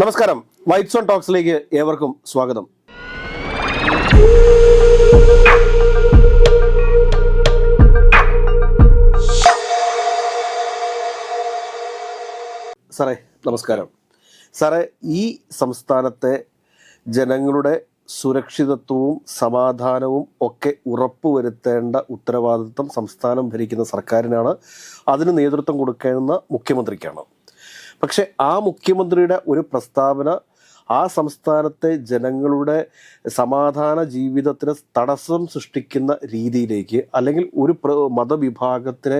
നമസ്കാരം. Whites on ടോക്സിലേക്ക് ഏവർക്കും സ്വാഗതം. സാറേ നമസ്കാരം. സാറേ ഈ സംസ്ഥാനത്തെ ജനങ്ങളുടെ സുരക്ഷിതത്വവും സമാധാനവും ഒക്കെ ഉറപ്പുവരുത്തേണ്ട ഉത്തരവാദിത്വം സംസ്ഥാനം ഭരിക്കുന്ന സർക്കാരിനാണ്. അതിന് നേതൃത്വം കൊടുക്കുന്ന മുഖ്യമന്ത്രിക്കാണ്. പക്ഷെ ആ മുഖ്യമന്ത്രിയുടെ ഒരു പ്രസ്താവന ആ സംസ്ഥാനത്തെ ജനങ്ങളുടെ സമാധാന ജീവിതത്തിന് തടസ്സം സൃഷ്ടിക്കുന്ന രീതിയിലേക്ക് അല്ലെങ്കിൽ ഒരു പ്ര മതവിഭാഗത്തിനെ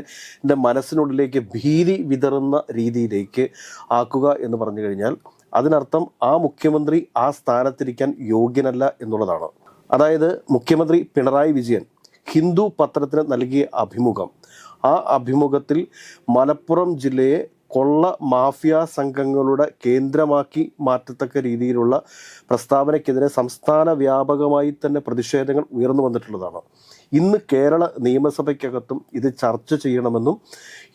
മനസ്സിനുള്ളിലേക്ക് ഭീതി വിതറുന്ന രീതിയിലേക്ക് ആക്കുക എന്ന് പറഞ്ഞു കഴിഞ്ഞാൽ അതിനർത്ഥം ആ മുഖ്യമന്ത്രി ആ സ്ഥാനത്തിരിക്കാൻ യോഗ്യനല്ല എന്നുള്ളതാണ്. അതായത് മുഖ്യമന്ത്രി പിണറായി വിജയൻ ഹിന്ദു പത്രത്തിന് നൽകിയ അഭിമുഖം ആ അഭിമുഖത്തിൽ മലപ്പുറം ജില്ലയെ കൊള്ള മാഫിയ സംഘങ്ങളുടെ കേന്ദ്രമാക്കി മാറ്റത്തക്ക രീതിയിലുള്ള പ്രസ്താവനയ്ക്കെതിരെ സംസ്ഥാന വ്യാപകമായി തന്നെ പ്രതിഷേധങ്ങൾ ഉയർന്നു വന്നിട്ടുള്ളതാണ്. ഇന്ന് കേരള നിയമസഭയ്ക്കകത്തും ഇത് ചർച്ച ചെയ്യണമെന്നും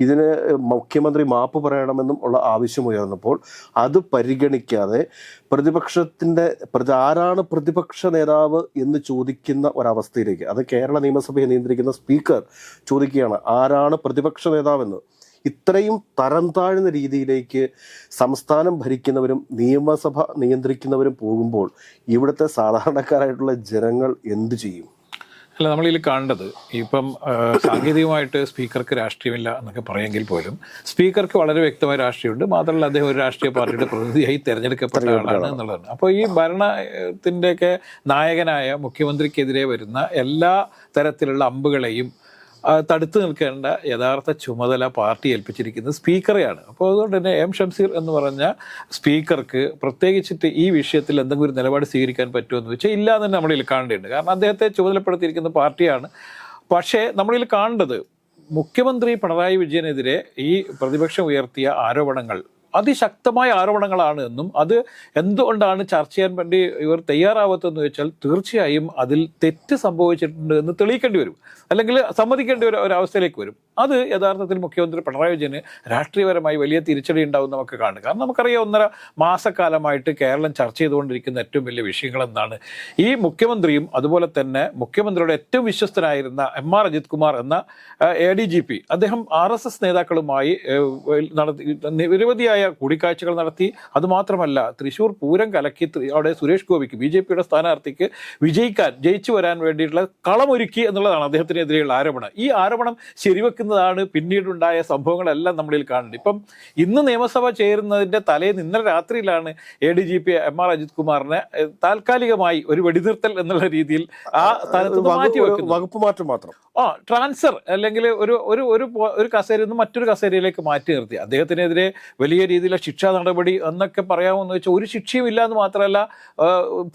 ഇതിന് മുഖ്യമന്ത്രി മാപ്പ് പറയണമെന്നും ഉള്ള ആവശ്യം ഉയർന്നപ്പോൾ അത് പരിഗണിക്കാതെ പ്രതിപക്ഷത്തിന്റെ പ്രതി ആരാണ് പ്രതിപക്ഷ നേതാവ് എന്ന് ചോദിക്കുന്ന ഒരവസ്ഥയിലേക്ക് അത് കേരള നിയമസഭയെ നിയന്ത്രിക്കുന്ന സ്പീക്കർ ചോദിക്കുകയാണ് ആരാണ് പ്രതിപക്ഷ നേതാവെന്ന്. ഇത്രയും തരം താഴ്ന്ന രീതിയിലേക്ക് സംസ്ഥാനം ഭരിക്കുന്നവരും നിയമസഭ നിയന്ത്രിക്കുന്നവരും പോകുമ്പോൾ ഇവിടുത്തെ സാധാരണക്കാരായിട്ടുള്ള ജനങ്ങൾ എന്തു ചെയ്യും? അല്ല നമ്മളിതിൽ കാണേണ്ടത് ഇപ്പം സാങ്കേതികമായിട്ട് സ്പീക്കർക്ക് രാഷ്ട്രീയമില്ല എന്നൊക്കെ പറയുമെങ്കിൽ പോലും സ്പീക്കർക്ക് വളരെ വ്യക്തമായ രാഷ്ട്രീയമുണ്ട്. മാത്രമല്ല അദ്ദേഹം ഒരു രാഷ്ട്രീയ പാർട്ടിയുടെ പ്രതിനിധിയായി തിരഞ്ഞെടുക്കപ്പെട്ട ആളാണ്. എന്നുള്ളതാണ്. അപ്പോൾ ഈ ഭരണത്തിന്റെയൊക്കെ നായകനായ മുഖ്യമന്ത്രിക്കെതിരെ വരുന്ന എല്ലാ തരത്തിലുള്ള അമ്പുകളെയും തടുത്തു നിൽക്കേണ്ട യഥാർത്ഥ ചുമതല പാർട്ടി ഏൽപ്പിച്ചിരിക്കുന്നത് സ്പീക്കറെയാണ്. അപ്പോൾ അതുകൊണ്ട് തന്നെ എം ഷംസീർ എന്ന് പറഞ്ഞ സ്പീക്കർക്ക് പ്രത്യേകിച്ചിട്ട് ഈ വിഷയത്തിൽ എന്തെങ്കിലും ഒരു നിലപാട് സ്വീകരിക്കാൻ പറ്റുമെന്ന് വെച്ചാൽ ഇല്ല എന്ന് തന്നെ നമ്മളിൽ കാണേണ്ടതുണ്ട് കാരണം അദ്ദേഹത്തെ ചുമതലപ്പെടുത്തിയിരിക്കുന്ന പാർട്ടിയാണ്. പക്ഷേ നമ്മളിൽ കാണേണ്ടത് മുഖ്യമന്ത്രി പിണറായി വിജയനെതിരെ ഈ പ്രതിപക്ഷം ഉയർത്തിയ ആരോപണങ്ങൾ അതിശക്തമായ ആരോപണങ്ങളാണ് എന്നും അത് എന്തുകൊണ്ടാണ് ചർച്ച ചെയ്യാൻ വേണ്ടി ഇവർ തയ്യാറാവാത്തതെന്ന് വെച്ചാൽ തീർച്ചയായും അതിൽ തെറ്റ് സംഭവിച്ചിട്ടുണ്ട് എന്ന് തെളിയിക്കേണ്ടി വരും. അല്ലെങ്കിൽ സമ്മതിക്കേണ്ട ഒരു ഒരവസ്ഥയിലേക്ക് വരും. അത് യഥാർത്ഥത്തിൽ മുഖ്യമന്ത്രി പിണറായി വിജയന് രാഷ്ട്രീയപരമായി വലിയ തിരിച്ചടി ഉണ്ടാവും നമുക്ക് കാണും. കാരണം നമുക്കറിയാം ഒന്നര മാസക്കാലമായിട്ട് കേരളം ചർച്ച ചെയ്തുകൊണ്ടിരിക്കുന്ന ഏറ്റവും വലിയ വിഷയങ്ങൾ എന്താണ് ഈ മുഖ്യമന്ത്രിയും അതുപോലെ തന്നെ മുഖ്യമന്ത്രിയുടെ ഏറ്റവും വിശ്വസ്തനായിരുന്ന എം ആർ അജിത് കുമാർ എന്ന എ ഡി ജി പി അദ്ദേഹം ആർ എസ് എസ് നേതാക്കളുമായി നടത്തി നിരവധിയായ കൂടിക്കാഴ്ചകൾ നടത്തി. അതുമാത്രമല്ല തൃശൂർ പൂരം കലക്കി അവിടെ സുരേഷ് ഗോപിക്ക് ബി ജെ പിയുടെ സ്ഥാനാർത്ഥിക്ക് വിജയിക്കാൻ ജയിച്ചു വരാൻ വേണ്ടിയിട്ടുള്ള കളമൊരുക്കി എന്നുള്ളതാണ് അദ്ദേഹത്തിനെതിരെയുള്ള ആരോപണം. ഈ ആരോപണം ശരിവെക്കുന്നതാണ് പിന്നീടുണ്ടായ സംഭവങ്ങളെല്ലാം നമ്മളിൽ കാണുന്നത് ഇപ്പം ഇന്ന് നിയമസഭ ചേരുന്നതിന്റെ തലേന്ന് ഇന്നലെ രാത്രിയിലാണ് A D G P M R Ajith കുമാറിനെ താൽക്കാലികമായി ഒരു വെടിനിർത്തൽ എന്നുള്ള രീതിയിൽ ആ സ്ഥാനത്ത് നിന്ന് മാറ്റി വകുപ്പ് വെക്കുന്നു വകുപ്പ് മാറ്റം മാത്രം. ആ ട്രാൻസ്ഫർ അല്ലെങ്കിൽ ഒരു ഒരു ഒരു ഒരു കസേരയിൽ നിന്ന് മറ്റൊരു കസേരയിലേക്ക് മാറ്റി നിർത്തി. അദ്ദേഹത്തിനെതിരെ വലിയ രീതിയിലുള്ള ശിക്ഷാ നടപടി എന്നൊക്കെ പറയാമെന്ന് വെച്ചാൽ ഒരു ശിക്ഷയും ഇല്ല എന്ന് മാത്രമല്ല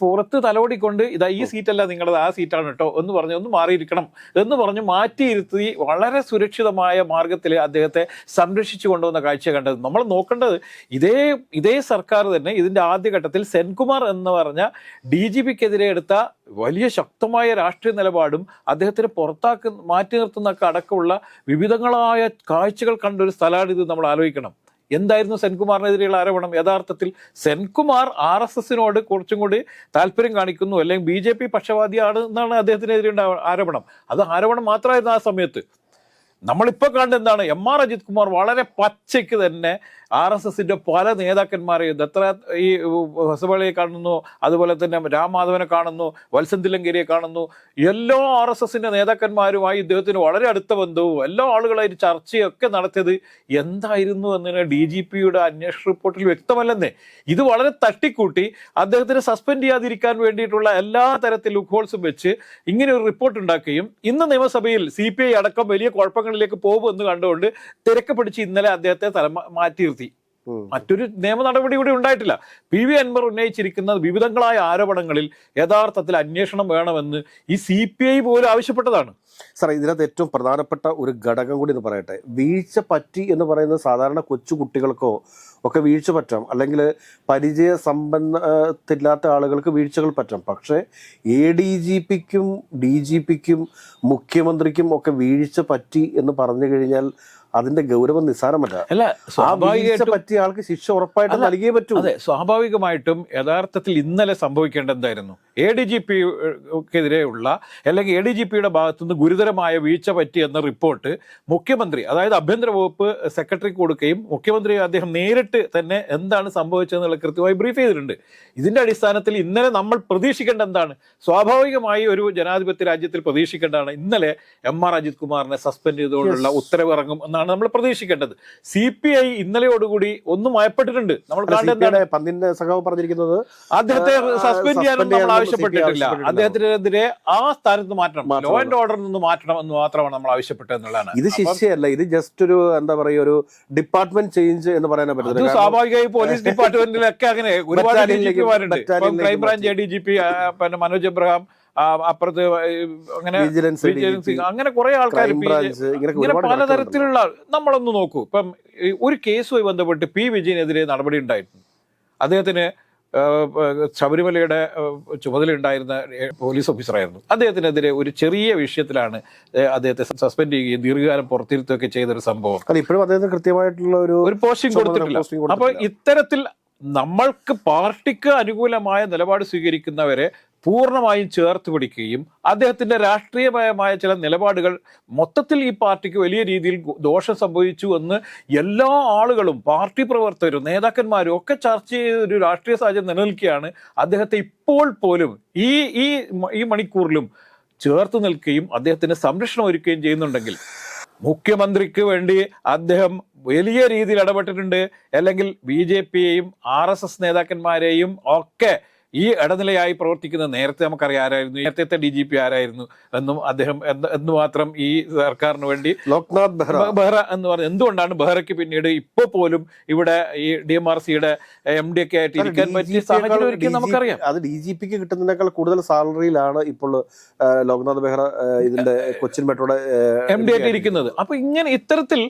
പുറത്ത് തലോടിക്കൊണ്ട് ഇതാ ഈ സീറ്റല്ല നിങ്ങളത് ആ സീറ്റാണ് കേട്ടോ എന്ന് പറഞ്ഞ് ഒന്ന് മാറിയിരിക്കണം എന്ന് പറഞ്ഞ് മാറ്റിയിരുത്തി വളരെ സുരക്ഷിതമായ മാർഗത്തിൽ അദ്ദേഹത്തെ സംരക്ഷിച്ചു കൊണ്ടുവന്ന കാഴ്ച കണ്ടത്. നമ്മൾ നോക്കേണ്ടത് ഇതേ ഇതേ സർക്കാർ തന്നെ ഇതിന്റെ ആദ്യഘട്ടത്തിൽ സെൻകുമാർ എന്ന് പറഞ്ഞ ഡി ജി പിക്കെതിരെ എടുത്ത വലിയ ശക്തമായ രാഷ്ട്രീയ നിലപാടും അദ്ദേഹത്തിന് പുറത്താക്കി മാറ്റി നിർത്തുന്നൊക്കെ അടക്കമുള്ള വിവിധങ്ങളായ കാഴ്ചകൾ കണ്ട ഒരു സ്ഥലമാണ് ഇത് നമ്മൾ ആലോചിക്കണം. എന്തായിരുന്നു സെൻകുമാറിനെതിരെയുള്ള ആരോപണം? യഥാർത്ഥത്തിൽ സെൻകുമാർ ആർ എസ് എസിനോട് കുറച്ചും കൂടി താല്പര്യം കാണിക്കുന്നു. അല്ലെങ്കിൽ ബി ജെ പി പക്ഷപാതിയാണ് എന്നാണ് അദ്ദേഹത്തിനെതിരെ ആരോപണം. അത് ആരോപണം മാത്രമായിരുന്നു ആ സമയത്ത്. നമ്മളിപ്പോൾ കണ്ട എന്താണ് എം ആർ അജിത് കുമാർ വളരെ പച്ചയ്ക്ക് തന്നെ ആർ എസ് എസിന്റെ പല നേതാക്കന്മാരെയും ദത്ര ഈ ഹസബളിയെ കാണുന്നു അതുപോലെ തന്നെ രാമാധവനെ കാണുന്നു വത്സൻ കാണുന്നു. എല്ലാ ആർ എസ് എസിന്റെ നേതാക്കന്മാരുമായി ഇദ്ദേഹത്തിന് വളരെ അടുത്ത ബന്ധവും എല്ലാ ആളുകളായിട്ട് ചർച്ചയൊക്കെ നടത്തിയത് എന്തായിരുന്നു എന്നതിന് ഡി ജി പിയുടെ അന്വേഷണ റിപ്പോർട്ടിൽ വ്യക്തമല്ലെന്നേ. ഇത് വളരെ തട്ടിക്കൂട്ടി. അദ്ദേഹത്തിന് സസ്പെൻഡ് ചെയ്യാതിരിക്കാൻ വേണ്ടിയിട്ടുള്ള എല്ലാ തരത്തിൽ ലുക്കോൾസും വെച്ച് ഇങ്ങനെ ഒരു റിപ്പോർട്ട് ഉണ്ടാക്കുകയും ഇന്ന് നിയമസഭയിൽ സി പി ഐ അടക്കം വലിയ കുഴപ്പങ്ങളിലേക്ക് പോകുമെന്ന് കണ്ടുകൊണ്ട് തിരക്ക് പിടിച്ച് ഇന്നലെ അദ്ദേഹത്തെ തല. മറ്റൊരു നിയമ നടപടി കൂടി ഉണ്ടായിട്ടില്ല. പി വി അൻവർ ഉന്നയിച്ചിരിക്കുന്ന വിവിധങ്ങളായ ആരോപണങ്ങളിൽ യഥാർത്ഥത്തിൽ അന്വേഷണം വേണമെന്ന് ഈ സി പി ഐ പോലും ആവശ്യപ്പെട്ടതാണ്. സാറേ ഇതിനകത്ത് ഏറ്റവും പ്രധാനപ്പെട്ട ഒരു ഘടകം കൂടി എന്ന് പറയട്ടെ. വീഴ്ച പറ്റി എന്ന് പറയുന്നത് സാധാരണ കൊച്ചു കുട്ടികൾക്കോ ഒക്കെ വീഴ്ച പറ്റാം. അല്ലെങ്കിൽ പരിചയ സമ്പന്നത്തില്ലാത്ത ആളുകൾക്ക് വീഴ്ചകൾ പറ്റാം. പക്ഷേ എ ഡി ജി പിക്കും ഡി ജി പിക്കും മുഖ്യമന്ത്രിക്കും ഒക്കെ വീഴ്ച പറ്റി എന്ന് പറഞ്ഞു കഴിഞ്ഞാൽ അതിന്റെ ഗൗരവം നിസ്സാരമല്ല. അല്ല സ്വാഭാവികമായിട്ട് പറ്റിയ ആൾക്ക് ശിക്ഷ ഉറപ്പായിട്ട് നൽകിയേ പറ്റൂ. അതെ സ്വാഭാവികമായിട്ടും യഥാർത്ഥത്തിൽ ഇന്നലെ സംഭവിക്കേണ്ട എന്തായിരുന്നു? എ ഡി ജി പിക്കെതിരെയുള്ള അല്ലെങ്കിൽ എ ഡി ജി പിയുടെ ഭാഗത്തുനിന്ന് ഗുരുതരമായ വീഴ്ച പറ്റി എന്ന റിപ്പോർട്ട് മുഖ്യമന്ത്രി അതായത് ആഭ്യന്തര വകുപ്പ് സെക്രട്ടറിക്ക് കൊടുക്കുകയും മുഖ്യമന്ത്രി അദ്ദേഹം നേരിട്ട് തന്നെ എന്താണ് സംഭവിച്ചതെന്നുള്ള കൃത്യമായി ബ്രീഫ് ചെയ്തിട്ടുണ്ട്. ഇതിന്റെ അടിസ്ഥാനത്തിൽ ഇന്നലെ നമ്മൾ പ്രതീക്ഷിക്കേണ്ട എന്താണ്? സ്വാഭാവികമായി ഒരു ജനാധിപത്യ രാജ്യത്തിൽ പ്രതീക്ഷിക്കേണ്ടതാണ് ഇന്നലെ എം ആർ അജിത് കുമാറിനെ സസ്പെൻഡ് ചെയ്തുകൊണ്ടുള്ള ഉത്തരവ് ഇറങ്ങും എന്നാണ് നമ്മൾ പ്രതീക്ഷിക്കേണ്ടത്. സി പി ഐ ഇന്നലെയോടുകൂടി ഒന്നും അയപ്പെട്ടിട്ടുണ്ട്. നമ്മൾ പന്തിന്റെ സഖാവ് പറഞ്ഞിരിക്കുന്നത് അദ്ദേഹത്തെ സസ്പെൻഡ് ചെയ്യാനും നമ്മൾ ചെയ്യാനൊന്നും ആവശ്യപ്പെട്ടിട്ടില്ല. അദ്ദേഹത്തിനെതിരെ ആ സ്ഥാനത്ത് മാറ്റണം. ലോ. ആൻഡ് ഓർഡറിൽ നിന്ന് മാറ്റണം എന്ന് മാത്രമാണ് നമ്മൾ ആവശ്യപ്പെട്ടത് എന്നുള്ളതാണ്. ഇത് ശിക്ഷയല്ല. ഇത് ജസ്റ്റ് ഒരു എന്താ പറയുക ഒരു ഡിപ്പാർട്ട്മെന്റ് ചേഞ്ച് എന്ന് പറയാൻ പറ്റുന്നത് സ്വാഭാവികമായി പോലീസ് ഡിപ്പാർട്ട്മെന്റിലൊക്കെ അങ്ങനെ ഒരുപാട് D G പിമാരുണ്ട് crime branch A D G P പിന്നെ മനോജ് എബ്രഹാം അപ്പുറത്ത് അങ്ങനെ വിജിലൻസ് അങ്ങനെ കുറെ ആൾക്കാർ ഇങ്ങനെ പലതരത്തിലുള്ള നമ്മളൊന്ന് നോക്കൂ. ഇപ്പം ഒരു കേസുമായി ബന്ധപ്പെട്ട് പി വിജയനെതിരെ നടപടി ഉണ്ടായിട്ടുണ്ട്. അദ്ദേഹത്തിന് ശബരിമലയുടെ ചുമതല ഉണ്ടായിരുന്ന പോലീസ് ഓഫീസറായിരുന്നു. അദ്ദേഹത്തിനെതിരെ ഒരു ചെറിയ വിഷയത്തിലാണ് അദ്ദേഹത്തെ സസ്പെൻഡ് ചെയ്യുകയും ദീർഘകാലം പുറത്തിരുത്തുകയൊക്കെ ചെയ്തൊരു സംഭവം. അല്ല ഇപ്പോഴും അദ്ദേഹത്തിന് കൃത്യമായിട്ടുള്ള ഒരു ഒരു പോസ്റ്റിംഗ് കൊടുത്തിട്ടില്ല. posting അപ്പൊ ഇത്തരത്തിൽ നമ്മൾക്ക് പാർട്ടിക്ക് അനുകൂലമായ നിലപാട് സ്വീകരിക്കുന്നവരെ പൂർണമായും ചേർത്ത് പിടിക്കുകയും അദ്ദേഹത്തിന്റെ രാഷ്ട്രീയപരമായ ചില നിലപാടുകൾ മൊത്തത്തിൽ ഈ പാർട്ടിക്ക് വലിയ രീതിയിൽ ദോഷം സംഭവിച്ചു എന്ന് എല്ലാ ആളുകളും പാർട്ടി പ്രവർത്തകരും നേതാക്കന്മാരും ഒക്കെ ചർച്ച ചെയ്ത ഒരു രാഷ്ട്രീയ സാഹചര്യം നിലനിൽക്കുകയാണ്. അദ്ദേഹത്തെ ഇപ്പോൾ പോലും ഈ ഈ ഈ മണിക്കൂറിലും ചേർത്ത് നിൽക്കുകയും അദ്ദേഹത്തിന് സംരക്ഷണം ഒരുക്കുകയും ചെയ്യുന്നുണ്ടെങ്കിൽ മുഖ്യമന്ത്രിക്ക് വേണ്ടി അദ്ദേഹം വലിയ രീതിയിൽ ഇടപെട്ടിട്ടുണ്ട്. അല്ലെങ്കിൽ ബി ജെ പിയെയും ആർ എസ് എസ് നേതാക്കന്മാരെയും ഒക്കെ ഈ ഇടനിലയായി പ്രവർത്തിക്കുന്ന നേരത്തെ നമുക്കറിയാം ആരായിരുന്നു നേരത്തെ ഡി ജി പി ആരായിരുന്നു എന്നും അദ്ദേഹം എന്ന് മാത്രം ഈ സർക്കാരിന് വേണ്ടി ലോക്നാഥ് ബെഹ്റ. ബെഹ്റ എന്ന് പറഞ്ഞ എന്തുകൊണ്ടാണ് ബെഹ്റയ്ക്ക് പിന്നീട് ഇപ്പോൾ പോലും ഇവിടെ ഈ ഡി എം ആർ സിയുടെ എം ഡി ഒക്കെ ആയിട്ട് ഇരിക്കാൻ പറ്റിയ സാഹചര്യം ഒരിക്കലും നമുക്കറിയാം. അത് ഡി ജി പിക്ക് കിട്ടുന്നതിനേക്കാൾ കൂടുതൽ സാലറിയിലാണ് ഇപ്പോൾ ലോക്നാഥ് ബെഹ്റ ഇതിന്റെ കൊച്ചിൻ മെട്രോയുടെ എം ഡി ആയിട്ട് ഇരിക്കുന്നത്. അപ്പൊ ഇങ്ങനെ ഇത്തരത്തിൽ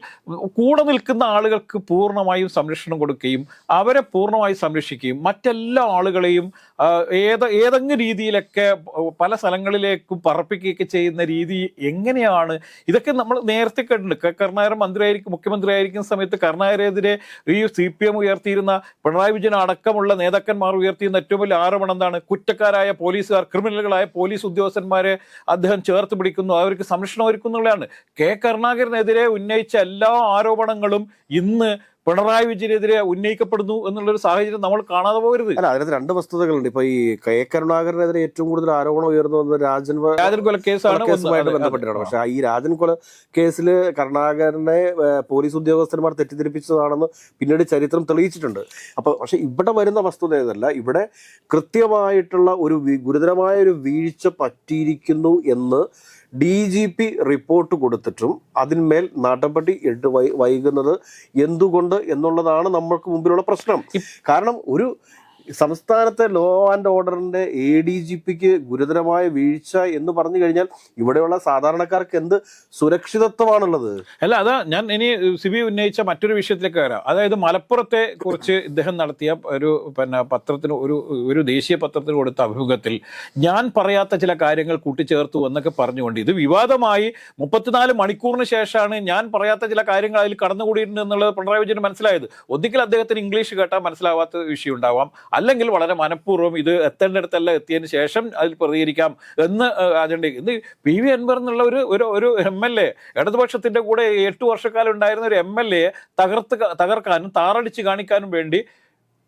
കൂടെ നിൽക്കുന്ന ആളുകൾക്ക് പൂർണമായും സംരക്ഷണം കൊടുക്കുകയും അവരെ പൂർണമായും സംരക്ഷിക്കുകയും മറ്റെല്ലാ ആളുകളെയും ഏത് ഏതെങ്കിലും രീതിയിലൊക്കെ പല സ്ഥലങ്ങളിലേക്കും പറപ്പിക്കുകയൊക്കെ ചെയ്യുന്ന രീതി എങ്ങനെയാണ്? ഇതൊക്കെ നമ്മൾ നേരത്തെ കണ്ടിട്ടുണ്ട്. കരുണാകരൻ മന്ത്രിയായിരിക്കും മുഖ്യമന്ത്രി ആയിരിക്കുന്ന സമയത്ത് കരുണാകരെതിരെ ഈ സി പി എം ഉയർത്തിയിരുന്ന പിണറായി വിജയൻ അടക്കമുള്ള നേതാക്കന്മാർ ഉയർത്തിയിരുന്ന ഏറ്റവും വലിയ ആരോപണം എന്താണ്? കുറ്റക്കാരായ പോലീസുകാർ ക്രിമിനലുകളായ പോലീസ് ഉദ്യോഗസ്ഥന്മാരെ അദ്ദേഹം ചേർത്ത് പിടിക്കുന്നു. അവർക്ക് സംരക്ഷണം ഒരുക്കുന്നുള്ളതാണ് കെ കരുണാകരനെതിരെ ഉന്നയിച്ച എല്ലാ ആരോപണങ്ങളും ഇന്ന് പിണറായി വിജയനെതിരെ ഉന്നയിക്കപ്പെടുന്നു എന്നുള്ളൊരു സാഹചര്യം നമ്മൾ കാണാതെ പോകരുത്. അല്ല അതിനകത്ത് രണ്ട് വസ്തുതകളുണ്ട്. ഇപ്പൊ ഈ കെ. കരുണാകരനെതിരെ ഏറ്റവും കൂടുതൽ ആരോപണം ഉയർന്നു വന്നത് രാജൻ രാജൻ കൊല കേസാണ് കേസുമായിട്ട്. ബന്ധപ്പെട്ടിട്ടാണ്. പക്ഷെ ഈ രാജൻ കൊല കേസിൽ കരുണാകരനെ പോലീസ് ഉദ്യോഗസ്ഥന്മാർ തെറ്റിദ്ധരിപ്പിച്ചതാണെന്ന് പിന്നീട് ചരിത്രം തെളിയിച്ചിട്ടുണ്ട്. അപ്പൊ പക്ഷെ ഇവിടെ വരുന്ന വസ്തുത ഏതല്ല ഇവിടെ കൃത്യമായിട്ടുള്ള ഒരു ഗുരുതരമായ ഒരു വീഴ്ച പറ്റിയിരിക്കുന്നു എന്ന് ഡി ജി പി റിപ്പോർട്ട് കൊടുത്തിട്ടും അതിന്മേൽ നടപടി വൈകുന്നത് എന്തുകൊണ്ട് എന്നുള്ളതാണ് നമ്മൾക്ക് മുമ്പിലുള്ള പ്രശ്നം. കാരണം ഒരു സംസ്ഥാനത്തെ ലോ ആൻഡ് ഓർഡറിന്റെ എ ഡി ജി പിക്ക് ഗുരുതരമായ വീഴ്ച എന്ന് പറഞ്ഞു കഴിഞ്ഞാൽ ഇവിടെയുള്ള സാധാരണക്കാർക്ക് എന്ത് സുരക്ഷിതത്വമാണുള്ളത്? അല്ല അതാ ഞാൻ ഇനി സിബി ഉന്നയിച്ച മറ്റൊരു വിഷയത്തിലേക്ക് വരാം. അതായത് മലപ്പുറത്തെ കുറിച്ച് ഇദ്ദേഹം നടത്തിയ ഒരു പിന്നെ പത്രത്തിന് ഒരു ഒരു ദേശീയ പത്രത്തിന് കൊടുത്ത അഭിമുഖത്തിൽ ഞാൻ പറയാത്ത ചില കാര്യങ്ങൾ കൂട്ടിച്ചേർത്തു എന്നൊക്കെ പറഞ്ഞുകൊണ്ട് ഇത് വിവാദമായി മുപ്പത്തിനാല് മണിക്കൂറിന് ശേഷമാണ് ഞാൻ പറയാത്ത ചില കാര്യങ്ങൾ അതിൽ കടന്നുകൂടിയിട്ടുണ്ട് എന്നുള്ളത് പിണറായി വിജയന് മനസ്സിലായത്. ഒന്നിക്കൽ അദ്ദേഹത്തിന് ഇംഗ്ലീഷ് കേട്ടാൽ മനസ്സിലാവാത്ത വിഷയം ഉണ്ടാവാം. അല്ലെങ്കിൽ വളരെ മനഃപൂർവം ഇത് എത്തേണ്ടിടത്തെല്ലാം എത്തിയതിന് ശേഷം അതിൽ പ്രതികരിക്കാം എന്ന് അജണ്ട ഇന്ന് പി വി അൻവർ എന്നുള്ള ഒരു ഒരു ഒരു എം എൽ എ ഇടതുപക്ഷത്തിന്റെ കൂടെ എട്ട് വർഷക്കാലം ഉണ്ടായിരുന്ന ഒരു എം എൽ എ തകർത്ത് തകർക്കാനും താറടിച്ച് കാണിക്കാനും വേണ്ടി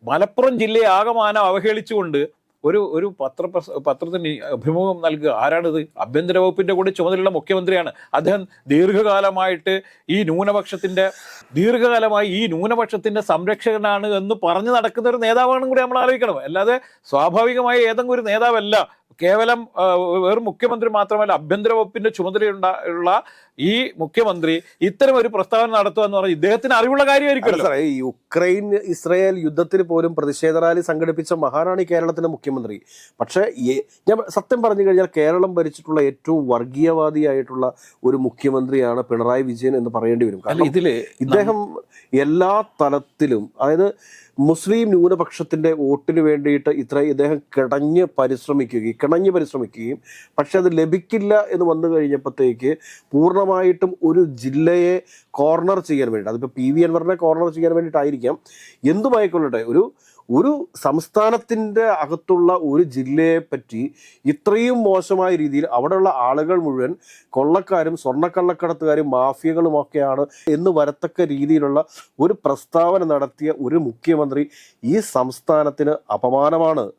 മലപ്പുറം ജില്ലയെ ആകമാനം അവഹേളിച്ചുകൊണ്ട് ഒരു ഒരു പത്ര പത്രത്തിന് അഭിമുഖം നൽകുക. ആരാണിത്? ആഭ്യന്തര വകുപ്പിന്റെ കൂടെ ചുമതലയുള്ള മുഖ്യമന്ത്രിയാണ്. അദ്ദേഹം ദീർഘകാലമായിട്ട് ഈ ന്യൂനപക്ഷത്തിന്റെ ദീർഘകാലമായി ഈ ന്യൂനപക്ഷത്തിന്റെ സംരക്ഷകനാണ് എന്ന് പറഞ്ഞു നടക്കുന്ന ഒരു നേതാവാണെന്നും കൂടി നമ്മൾ ആലോചിക്കണം. അല്ലാതെ സ്വാഭാവികമായി ഏതെങ്കിലും ഒരു നേതാവല്ല. കേവലം വെറും മുഖ്യമന്ത്രി മാത്രമല്ല ആഭ്യന്തര വകുപ്പിന്റെ ചുമതലയുള്ള ഈ മുഖ്യമന്ത്രി ഇത്തരം ഒരു പ്രസ്താവന നടത്തുക എന്ന് പറഞ്ഞാൽ ഇദ്ദേഹത്തിന് അറിവുള്ള കാര്യമായിരിക്കും സാറേ ഈ യുക്രൈൻ ഇസ്രായേൽ യുദ്ധത്തിൽ പോലും പ്രതിഷേധ റാലി സംഘടിപ്പിച്ച മഹാനാണ് ഈ കേരളത്തിന്റെ മുഖ്യമന്ത്രി. പക്ഷേ ഞാൻ സത്യം പറഞ്ഞു കഴിഞ്ഞാൽ കേരളം ഭരിച്ചിട്ടുള്ള ഏറ്റവും വർഗീയവാദിയായിട്ടുള്ള ഒരു മുഖ്യമന്ത്രിയാണ് പിണറായി വിജയൻ എന്ന് പറയേണ്ടി വരും. കാരണം ഇതിൽ ഇദ്ദേഹം എല്ലാ തലത്തിലും അതായത് മുസ്ലിം ന്യൂനപക്ഷത്തിന്റെ വോട്ടിന് വേണ്ടിയിട്ട് ഇത്ര ഇദ്ദേഹം കിടഞ്ഞ് പരിശ്രമിക്കുകയും കിണഞ്ഞ് പരിശ്രമിക്കുകയും പക്ഷെ അത് ലഭിക്കില്ല എന്ന് വന്നു കഴിഞ്ഞപ്പോഴത്തേക്ക് പൂർണമായിട്ടും ഒരു ജില്ലയെ കോർണർ ചെയ്യാൻ വേണ്ടിയിട്ട് അതിപ്പോൾ പി വി അൻവറിനെ കോർണർ ചെയ്യാൻ വേണ്ടിയിട്ടായിരിക്കാം. എന്തുമായിക്കൊള്ളട്ടെ? ഒരു ഒരു സംസ്ഥാനത്തിന്റെ അകത്തുള്ള ഒരു ജില്ലയെ പറ്റി ഇത്രയും മോശമായ രീതിയിൽ അവിടെയുള്ള ആളുകൾ മുഴുവൻ കൊള്ളക്കാരും സ്വർണക്കള്ളക്കടത്തുകാരും മാഫിയകളുമൊക്കെയാണ് എന്ന് വരത്തക്ക രീതിയിലുള്ള ഒരു പ്രസ്താവന നടത്തിയ ഒരു മുഖ്യമന്ത്രി ഈ സംസ്ഥാനത്തിന് അപമാനമാണ്.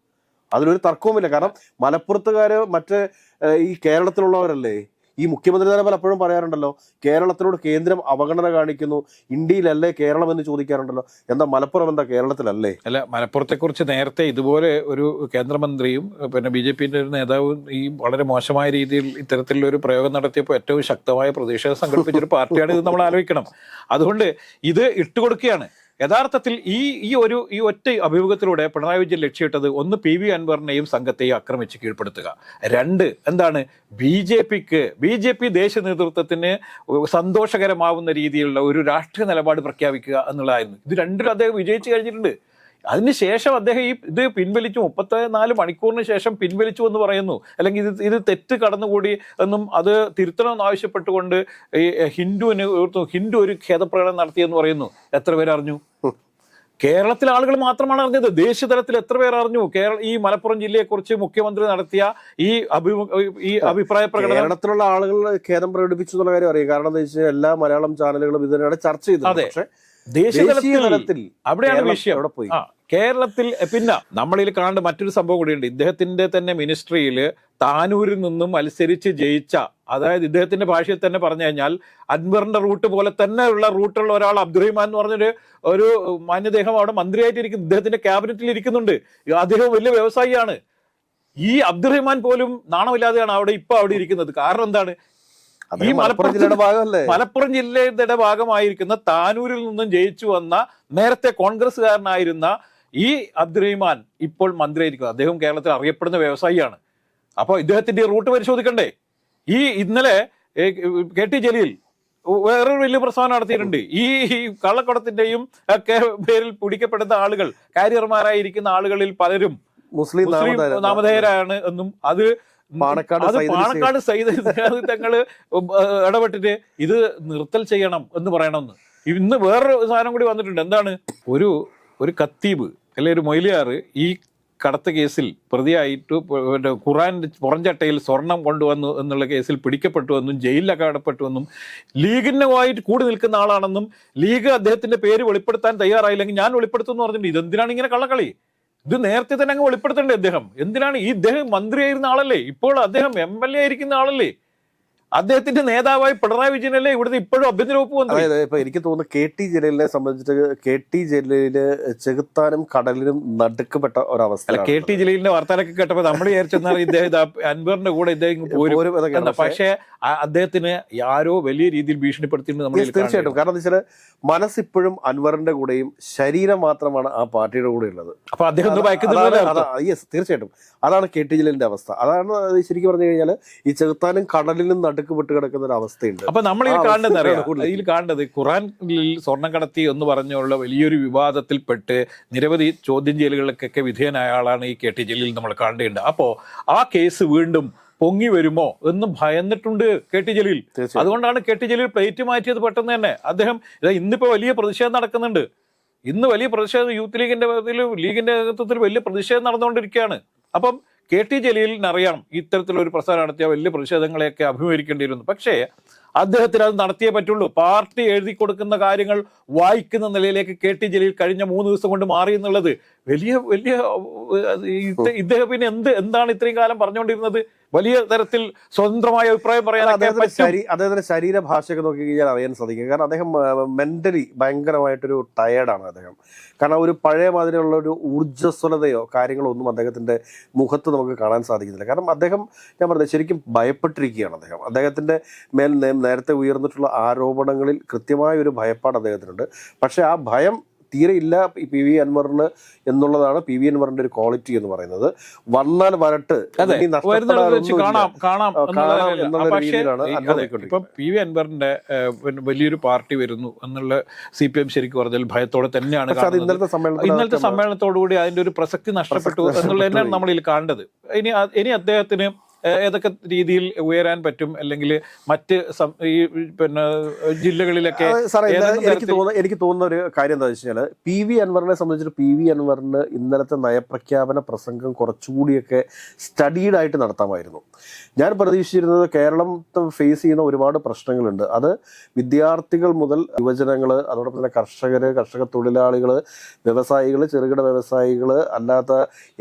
അതിലൊരു തർക്കവുമില്ല. കാരണം മലപ്പുറത്തുകാർ മറ്റേ ഈ കേരളത്തിലുള്ളവരല്ലേ? ഈ മുഖ്യമന്ത്രി തന്നെ പലപ്പോഴും പറയാറുണ്ടല്ലോ കേരളത്തിനോട് കേന്ദ്രം അവഗണന കാണിക്കുന്നു ഇന്ത്യയിലല്ലേ കേരളം എന്ന് ചോദിക്കാറുണ്ടല്ലോ. എന്താ മലപ്പുറം എന്താ കേരളത്തിലല്ലേ? അല്ല മലപ്പുറത്തെക്കുറിച്ച് നേരത്തെ ഇതുപോലെ ഒരു കേന്ദ്രമന്ത്രിയും പിന്നെ ബി ജെ പിന്റെ ഒരു നേതാവും ഈ വളരെ മോശമായ രീതിയിൽ ഇത്തരത്തിലുള്ള ഒരു പ്രയോഗം നടത്തിയപ്പോൾ ഏറ്റവും ശക്തമായ പ്രതിഷേധം സംഘടിപ്പിച്ച ഒരു പാർട്ടിയാണ് ഇത് നമ്മൾ ആലോചിക്കണം. അതുകൊണ്ട് ഇത് ഇട്ടുകൊടുക്കുകയാണ്. യഥാർത്ഥത്തിൽ ഈ ഈ ഒരു ഈ ഒറ്റ അഭിമുഖത്തിലൂടെ പിണറായി വിജയൻ ലക്ഷ്യമിട്ടത് ഒന്ന് പി വി അൻവറിനെയും സംഘത്തെയും ആക്രമിച്ച് കീഴ്പ്പെടുത്തുക. രണ്ട് എന്താണ് ബി ജെ പിക്ക് ബി ജെ പി ദേശീയ നേതൃത്വത്തിന് സന്തോഷകരമാവുന്ന രീതിയിലുള്ള ഒരു രാഷ്ട്രീയ നിലപാട് പ്രഖ്യാപിക്കുക എന്നുള്ളതായിരുന്നു. ഇത് രണ്ടിലും അദ്ദേഹം വിജയിച്ചു കഴിഞ്ഞിട്ടുണ്ട്. അതിനുശേഷം അദ്ദേഹം ഈ ഇത് പിൻവലിച്ചു. മുപ്പത്തി നാല് മണിക്കൂറിന് ശേഷം പിൻവലിച്ചു എന്ന് പറയുന്നു. അല്ലെങ്കിൽ ഇത് ഇത് തെറ്റ് കടന്നുകൂടി എന്നും അത് തിരുത്തണമെന്ന് ആവശ്യപ്പെട്ടുകൊണ്ട് ഈ ഹിന്ദുവിന് ഹിന്ദു ഒരു ഖേദപ്രകടനം നടത്തിയെന്ന് പറയുന്നു. എത്ര പേർ അറിഞ്ഞു? കേരളത്തിലെ ആളുകൾ മാത്രമാണ് അറിഞ്ഞത്. ദേശീയ തലത്തിൽ എത്ര പേർ അറിഞ്ഞു? കേരള ഈ മലപ്പുറം ജില്ലയെക്കുറിച്ച് മുഖ്യമന്ത്രി നടത്തിയ ഈ അഭിമുഖ ഈ അഭിപ്രായ പ്രകടനം കേരളത്തിലുള്ള ആളുകൾ ഖേദം പ്രകടിപ്പിച്ചു എന്നുള്ള കാര്യം അറിയാം. കാരണം എന്താ വെച്ചാൽ എല്ലാ മലയാളം ചാനലുകളും ഇതിനിടെ ചർച്ച ചെയ്തു. പക്ഷേ ദേശീയ ദേശീയ തലത്തിൽ തലത്തിൽ അവിടെയാണ് വിഷയം. അവിടെ പോയി. കേരളത്തിൽ പിന്നെ നമ്മളിൽ കാണേണ്ട മറ്റൊരു സംഭവം കൂടിയുണ്ട്. ഇദ്ദേഹത്തിന്റെ തന്നെ മിനിസ്ട്രിയിൽ താനൂരിൽ നിന്നും മത്സരിച്ച് ജയിച്ച അതായത് ഇദ്ദേഹത്തിന്റെ ഭാഷയിൽ തന്നെ പറഞ്ഞു കഴിഞ്ഞാൽ അൻവറിന്റെ റൂട്ട് പോലെ തന്നെ ഉള്ള റൂട്ടുള്ള ഒരാൾ അബ്ദുറഹിമാൻ എന്ന് പറഞ്ഞൊരു ഒരു മാന്യദേഹം അവിടെ മന്ത്രിയായിട്ട് ഇരിക്കുന്നു ഇദ്ദേഹത്തിന്റെ ക്യാബിനറ്റിൽ ഇരിക്കുന്നുണ്ട്. അദ്ദേഹം വലിയ വ്യവസായിയാണ്. ഈ അബ്ദുറഹിമാൻ പോലും നാണമില്ലാതെയാണ് അവിടെ ഇപ്പൊ അവിടെ ഇരിക്കുന്നത്. കാരണം എന്താണ്? ഈ മലപ്പുറം ജില്ലയുടെ ഭാഗമല്ലേ? മലപ്പുറം ജില്ലയുടെ ഭാഗമായിരിക്കുന്ന താനൂരിൽ നിന്നും ജയിച്ചു വന്ന നേരത്തെ കോൺഗ്രസ്സുകാരനായിരുന്ന ഈ അബ്ദുറഹിമാൻ ഇപ്പോൾ മന്ത്രിയായിരിക്കും അദ്ദേഹം കേരളത്തിൽ അറിയപ്പെടുന്ന വ്യവസായിയാണ്. അപ്പോൾ ഇദ്ദേഹത്തിന്റെ റൂട്ട് പരിശോധിക്കണ്ടേ? ഈ ഇന്നലെ കെ ടി ജലീൽ വേറൊരു വലിയ പ്രസ്താവന നടത്തിയിട്ടുണ്ട്. ഈ ഈ കള്ളക്കടത്തിന്റെയും ഒക്കെ പേരിൽ പിടിക്കപ്പെടുന്ന ആളുകൾ കാരിയർമാരായിരിക്കുന്ന ആളുകളിൽ പലരും മുസ്ലിം നാമധേയരാണ് എന്നും അത് പാണക്കാട് അത് സൈദലി പാണക്കാട് സൈദ് തങ്ങൾ തങ്ങൾ ഇടപെട്ടിട്ട് ഇത് നിർത്തൽ ചെയ്യണം എന്ന് പറയണമെന്ന്. ഇന്ന് വേറൊരു സാധനം കൂടി വന്നിട്ടുണ്ട്. എന്താണ്? ഒരു ഒരു കത്തീബ് അല്ലെ ഒരു മൊയിലിയാറ് ഈ കടത്ത കേസിൽ പ്രതിയായിട്ട് ഖുറാൻ പുറഞ്ചട്ടയിൽ സ്വർണം കൊണ്ടുവന്നു എന്നുള്ള കേസിൽ പിടിക്കപ്പെട്ടു എന്നും ജയിലിലൊക്കെ അടപ്പെട്ടു എന്നും ലീഗിനുമായിട്ട് കൂടി നിൽക്കുന്ന ആളാണെന്നും ലീഗ് അദ്ദേഹത്തിന്റെ പേര് വെളിപ്പെടുത്താൻ തയ്യാറായില്ലെങ്കിൽ ഞാൻ വെളിപ്പെടുത്തുമെന്ന് പറഞ്ഞിട്ടുണ്ട്. ഇതെന്തിനാണ് ഇങ്ങനെ കള്ളക്കളി? ഇത് നേരത്തെ തന്നെ അങ്ങ് വെളിപ്പെടുത്തേണ്ടേ അദ്ദേഹം എന്തിനാണ് ഈ ഇദ്ദേഹം മന്ത്രിയായിരുന്ന ആളല്ലേ? ഇപ്പോൾ അദ്ദേഹം എം എൽ എ ആയിരിക്കുന്ന ആളല്ലേ? അദ്ദേഹത്തിന്റെ നേതാവായി പിണറായി വിജയനല്ലേ ഇവിടുത്തെ ഇപ്പോഴും ആഭ്യന്തര വകുപ്പ് മന്ത്രി? അതായത് ഇപ്പൊ എനിക്ക് തോന്നുന്നു കെ ടി ജലീലിനെ സംബന്ധിച്ചിട്ട് കെ ടി ജലീൽ ചെകുത്താനും കടലിനും നടുക്കപ്പെട്ട ഒരവസ്ഥ കെ ടി ജലീലിന്റെ വാർത്തകളൊക്കെ കേട്ടപ്പോ നമ്മൾ വിചാരിച്ചെന്നാൽ ഇദ്ദേഹം അൻവറിന്റെ കൂടെ ഇദ്ദേഹം പോരും. പക്ഷേ അദ്ദേഹത്തിന് ആരോ വലിയ രീതിയിൽ ഭീഷണിപ്പെടുത്തിയിട്ടുണ്ട് നമ്മൾ തീർച്ചയായിട്ടും. കാരണം എന്താ വെച്ചാൽ മനസ്സിപ്പോഴും അൻവറിന്റെ കൂടെയും ശരീരം മാത്രമാണ് ആ പാർട്ടിയുടെ കൂടെ ഉള്ളത്. അപ്പൊ അദ്ദേഹം അതാ- യെസ് തീർച്ചയായിട്ടും. അതാണ് കെ ടി ജലീലിന്റെ അവസ്ഥ. അതാണ് അത് ശരിക്കും പറഞ്ഞു കഴിഞ്ഞാൽ ഈ ചെകുത്താനും കടലിനും നടുക്ക് വിട്ട് കിടക്കുന്ന ഒരു അവസ്ഥയുണ്ട് അപ്പൊ നമ്മൾ ആ കാണുന്നത് അറിയാം. ഇതിൽ കാണുന്നത് ഖുറാനിൽ സ്വർണം കടത്തി എന്ന് പറഞ്ഞുള്ള വലിയൊരു വിവാദത്തിൽപ്പെട്ട് നിരവധി ചോദ്യം ചെയ്യലുകൾക്കൊക്കെ വിധേയനായ ആളാണ് ഈ കെ ടി ജലീൽ നമ്മൾ കാണേണ്ടത് അപ്പോ ആ കേസ് വീണ്ടും പൊങ്ങി വരുമോ എന്ന് ഭയന്നിട്ടുണ്ട് കെ ടി ജലീൽ. അതുകൊണ്ടാണ് കെ ടി ജലീൽ പ്ലേറ്റ് മാറ്റിയത് പെട്ടെന്ന് തന്നെ. അദ്ദേഹം ഇന്നിപ്പോ വലിയ പ്രതിഷേധം നടക്കുന്നുണ്ട്. ഇന്ന് വലിയ പ്രതിഷേധം യൂത്ത് ലീഗിന്റെ ഇതിൽ ലീഗിന്റെ നേതൃത്വത്തിൽ വലിയ പ്രതിഷേധം നടന്നുകൊണ്ടിരിക്കുകയാണ്. അപ്പം കെ ടി ജലീലിനറിയാം ഇത്തരത്തിലൊരു പ്രസ്ഥാനം നടത്തിയ വലിയ പ്രതിഷേധങ്ങളെയൊക്കെ അഭിമുഖീകരിക്കേണ്ടിയിരുന്നു. പക്ഷേ അദ്ദേഹത്തിന് അത് നടത്തിയേ പറ്റുള്ളൂ. പാർട്ടി എഴുതി കൊടുക്കുന്ന കാര്യങ്ങൾ വായിക്കുന്ന നിലയിലേക്ക് കെ ടി ജലീൽ കഴിഞ്ഞ മൂന്ന് ദിവസം കൊണ്ട് മാറി എന്നുള്ളത് വലിയ വലിയ ഇദ്ദേഹത്തിന് ഇദ്ദേഹം പിന്നെ എന്ത് എന്താണ് ഇത്രയും കാലം പറഞ്ഞുകൊണ്ടിരുന്നത്? വലിയ തരത്തിൽ സ്വതന്ത്രമായ അഭിപ്രായം ശരീ അദ്ദേഹത്തിന്റെ ശരീരഭാഷയൊക്കെ നോക്കി കഴിഞ്ഞാൽ അറിയാൻ സാധിക്കും. കാരണം അദ്ദേഹം മെന്റലി ഭയങ്കരമായിട്ടൊരു ടയേർഡാണ് അദ്ദേഹം. കാരണം ഒരു പഴയ മാതിരിയുള്ള ഒരു ഊർജസ്വലതയോ കാര്യങ്ങളോ ഒന്നും അദ്ദേഹത്തിന്റെ മുഖത്ത് നമുക്ക് കാണാൻ സാധിക്കുന്നില്ല. കാരണം അദ്ദേഹം ഞാൻ പറഞ്ഞത് ശരിക്കും ഭയപ്പെട്ടിരിക്കുകയാണ് അദ്ദേഹം. അദ്ദേഹത്തിന്റെ മേൽ നേരത്തെ ഉയർന്നിട്ടുള്ള ആരോപണങ്ങളിൽ കൃത്യമായ ഒരു ഭയപ്പാട് അദ്ദേഹത്തിനുണ്ട്. പക്ഷെ ആ ഭയം തീരെ ഇല്ല പി വി അൻവറിന് എന്നുള്ളതാണ് പി വി അൻവറിന്റെ ഒരു ക്വാളിറ്റി എന്ന് പറയുന്നത് വന്നാൽ വരട്ട്. കാണാം എന്നുള്ള രീതിയിലാണ്. ഇപ്പം പി വി അൻവറിന്റെ വലിയൊരു പാർട്ടി വരുന്നു എന്നുള്ള സി പി എം ശരിക്കും പറഞ്ഞാൽ ഭയത്തോടെ തന്നെയാണ്. ഇന്നലത്തെ ഇന്നലത്തെ സമ്മേളനത്തോടുകൂടി അതിന്റെ ഒരു പ്രസക്തി നഷ്ടപ്പെട്ടു എന്നുള്ളത് തന്നെയാണ്. നമ്മൾ ഇതിൽ കാണേണ്ടത് ഇനി ഇനി അദ്ദേഹത്തിന് ഏതൊക്കെ രീതിയിൽ ഉയരാൻ പറ്റും? അല്ലെങ്കിൽ മറ്റ് ഈ പിന്നെ ജില്ലകളിലൊക്കെ എനിക്ക് തോന്നുന്ന എനിക്ക് തോന്നുന്ന ഒരു കാര്യം എന്താ വെച്ച് കഴിഞ്ഞാൽ പി വി അൻവറിനെ സംബന്ധിച്ചിട്ട് പി വി അൻവറിന് ഇന്നലത്തെ നയപ്രഖ്യാപന പ്രസംഗം കുറച്ചുകൂടിയൊക്കെ സ്റ്റഡീഡ് ആയിട്ട് നടത്താമായിരുന്നു. ഞാൻ പ്രതീക്ഷിച്ചിരുന്നത് കേരളം ഫേസ് ചെയ്യുന്ന ഒരുപാട് പ്രശ്നങ്ങളുണ്ട്. അത് വിദ്യാർത്ഥികൾ മുതൽ യുവജനങ്ങൾ അതോടൊപ്പം തന്നെ കർഷകർ കർഷക തൊഴിലാളികൾ വ്യവസായികൾ ചെറുകിട വ്യവസായികൾ അല്ലാത്ത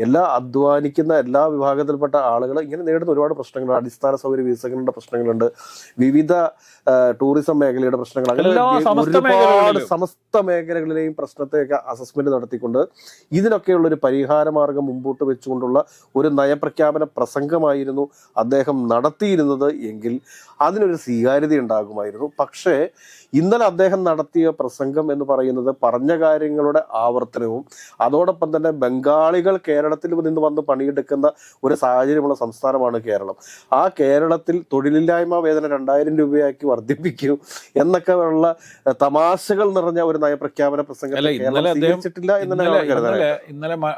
എല്ലാ അധ്വാനിക്കുന്ന എല്ലാ വിഭാഗത്തിൽപ്പെട്ട ആളുകൾ ഇങ്ങനെ നേരിടുന്ന ഒരുപാട് പ്രശ്നങ്ങളുണ്ട് അടിസ്ഥാന സൗകര്യ വികസനങ്ങളുടെ പ്രശ്നങ്ങളുണ്ട്. വിവിധ ടൂറിസം മേഖലയുടെ പ്രശ്നങ്ങൾ അങ്ങനെ ഒരുപാട്. സമസ്ത മേഖലകളിലെയും പ്രശ്നത്തെയൊക്കെ അസസ്മെന്റ് നടത്തിക്കൊണ്ട് ഇതിനൊക്കെയുള്ള ഒരു പരിഹാര മാർഗം മുമ്പോട്ട് വെച്ചുകൊണ്ടുള്ള ഒരു നയപ്രഖ്യാപന പ്രസംഗമായിരുന്നു അദ്ദേഹം നടത്തിയിരുന്നത് എങ്കിൽ അതിനൊരു സ്വീകാര്യത ഉണ്ടാകുമായിരുന്നു. പക്ഷേ ഇന്നലെ അദ്ദേഹം നടത്തിയ പ്രസംഗം എന്ന് പറയുന്നത് പറഞ്ഞ കാര്യങ്ങളുടെ ആവർത്തനവും അതോടൊപ്പം തന്നെ ബംഗാളികൾ കേരളത്തിൽ നിന്ന് വന്ന് പണിയെടുക്കുന്ന ഒരു സാഹചര്യമുള്ള സംസ്ഥാനമാണ് കേരളം. ആ കേരളത്തിൽ തൊഴിലില്ലായ്മ വേതന രണ്ടായിരം രൂപയാക്കി വർദ്ധിപ്പിക്കും എന്നൊക്കെ ഉള്ള തമാശകൾ നിറഞ്ഞ ഒരു നയപ്രഖ്യാപന പ്രസംഗം ഇന്നലെ അദ്ദേഹം-